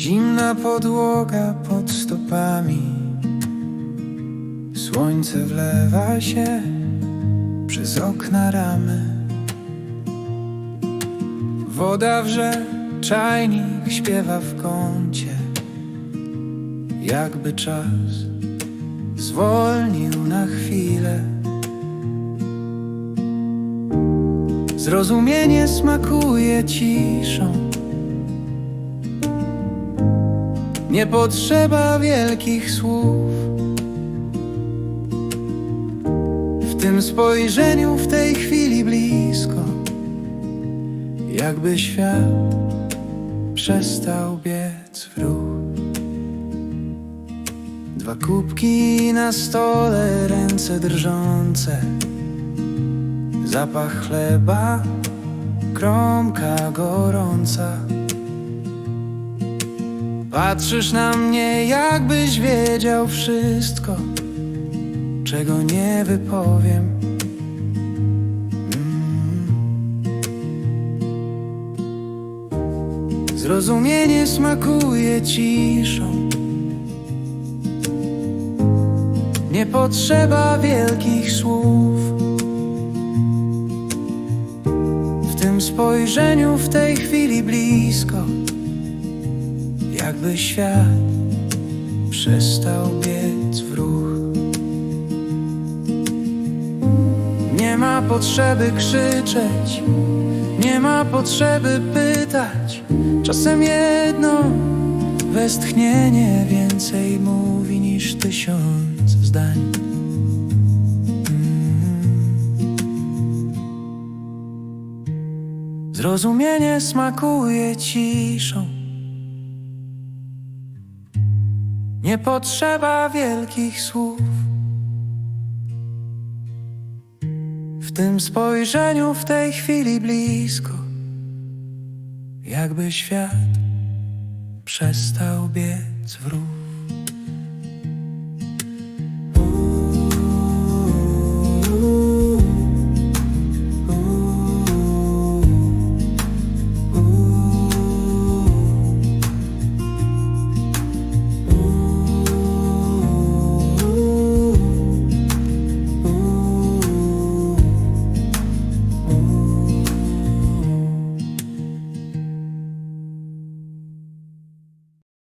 Błękitna podłoga pod stopami. Słońce wlewa się przez okna ramy. Woda wrze, czajnik śpiewa w kącie. Jakby czas zwolnił na chwilę. Zrozumienie smakuje ciszą Nie potrzeba wielkich słów. W tym spojrzeniu w tej chwili blisko Jakby świat przestał biec w ruch. Dwa kubki na stole, ręce drżące Zapach chleba, kromka gorąca Patrzysz na mnie, jakbyś wiedział wszystko, czego nie wypowiem. Mm. Zrozumienie smakuje ciszą. Nie potrzeba wielkich słów. W tym spojrzeniu w tej chwili blisko jakby świat przestał biec w ruch. Nie ma potrzeby krzyczeć, nie ma potrzeby pytać. Czasem jedno westchnienie więcej mówi niż tysiąc zdań. Mm. Zrozumienie smakuje ciszą. Nie potrzeba wielkich słów. W tym spojrzeniu w tej chwili blisko, jakby świat przestał biec w ruch.